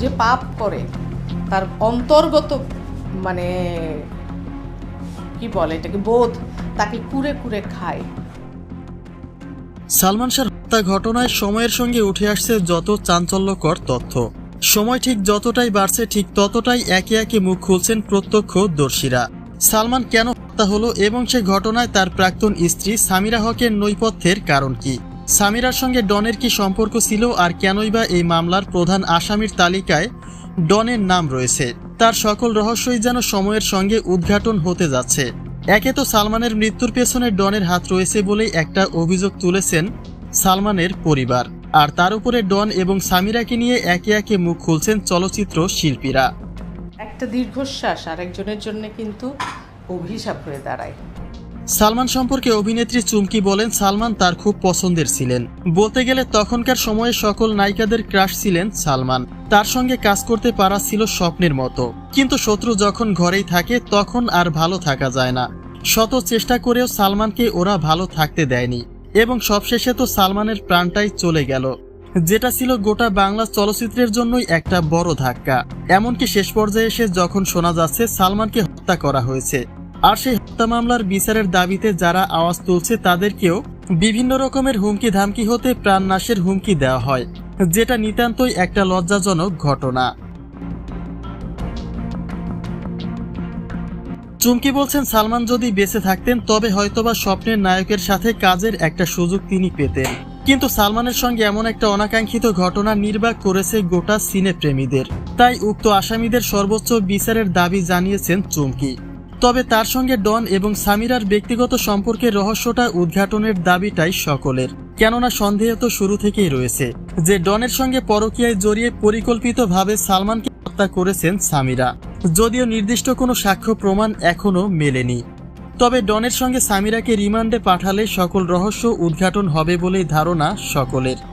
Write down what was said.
যে পাপ করে, তার অন্তর্গত মানে কি বলে এটাকে, বোধ, তাকে কুরে কুরে খায়। সালমান শাহর হত্যা ঘটনায় সময়ের সঙ্গে উঠে আসছে যত চাঞ্চল্যকর তথ্য। সময় ঠিক যতটাই বাড়ছে, ঠিক ততটাই একে একে মুখ খুলছেন প্রত্যক্ষদর্শীরা। সালমান কেন হত্যা হলো এবং সে ঘটনায় তার প্রাক্তন স্ত্রী সামিরা হকের নৈপথ্যের কারণ কি? সামিরার সঙ্গে ডনের কি সম্পর্ক ছিল আর কেনই বা এই মামলার প্রধান আসামির তালিকায় ডনের নাম রয়েছে? তার সকল রহস্যই যেন সময়ের সঙ্গে উদ্ঘাটন হতে যাচ্ছে। একে তো সালমানের মৃত্যুর পেছনে ডনের হাত রয়েছে বলেই একটা অভিযোগ তুলেছেন সালমানের পরিবার। আর তার উপরে ডন এবং সামিরাকে নিয়ে একে একে মুখ খুলছেন চলচ্চিত্র শিল্পীরা। একটা দীর্ঘশ্বাস আরেকজনের জন্য কিন্তু অভিশাপ হয়ে দাঁড়ায়। সালমান সম্পর্কে অভিনেত্রী চুমকি বলেন, সালমান তার খুব পছন্দের ছিলেন। বলতে গেলে তখনকার সময়ে সকল নায়িকাদের ক্রাশ ছিলেন সালমান। তার সঙ্গে কাজ করতে পারা ছিল স্বপ্নের মতো। কিন্তু শত্রু যখন ঘরেই থাকে, তখন আর ভালো থাকা যায় না। শত চেষ্টা করেও সালমানকে ওরা ভালো থাকতে দেয়নি। এবং সবশেষে তো সালমানের প্রাণটাই চলে গেল। যেটা ছিল গোটা বাংলা চলচ্চিত্রের জন্যই একটা বড় ধাক্কা। এমনকি শেষ পর্যায়ে এসে যখন শোনা যাচ্ছে, সালমানকে হত্যা করা হয়েছে। আর সেই হত্যা মামলার বিচারের দাবিতে যারা আওয়াজ তুলছে তাদেরকেও বিভিন্ন রকমের হুমকি ধামকি হতে প্রাণনাশের হুমকি দেওয়া হয়, যেটা নিতান্তই একটা লজ্জাজনক ঘটনা। চুমকি বলছেন, সালমান যদি বেঁচে থাকতেন, তবে হয়তোবা স্বপ্নের নায়কের সাথে কাজের একটা সুযোগ তিনি পেতেন। কিন্তু সালমানের সঙ্গে এমন একটা অনাকাঙ্ক্ষিত ঘটনা নির্বাক করেছে গোটা সিনে প্রেমীদের তাই উক্ত আসামিদের সর্বোচ্চ বিচারের দাবি জানিয়েছেন চুমকি। তবে তার সঙ্গে ডন এবং সামিরার ব্যক্তিগত সম্পর্কের রহস্যটা উদ্ঘাটনের দাবিটাই সকলের। কেননা সন্দেহ তো শুরু থেকেই রয়েছে যে ডনের সঙ্গে পরকীয়ায় জড়িয়ে পরিকল্পিতভাবে সালমানকে হত্যা করেছেন সামিরা। যদিও নির্দিষ্ট কোনো সাক্ষ্য প্রমাণ এখনও মেলেনি। তবে ডনের সঙ্গে সামিরাকে রিমান্ডে পাঠালে সকল রহস্য উদ্ঘাটন হবে বলেই ধারণা সকলের।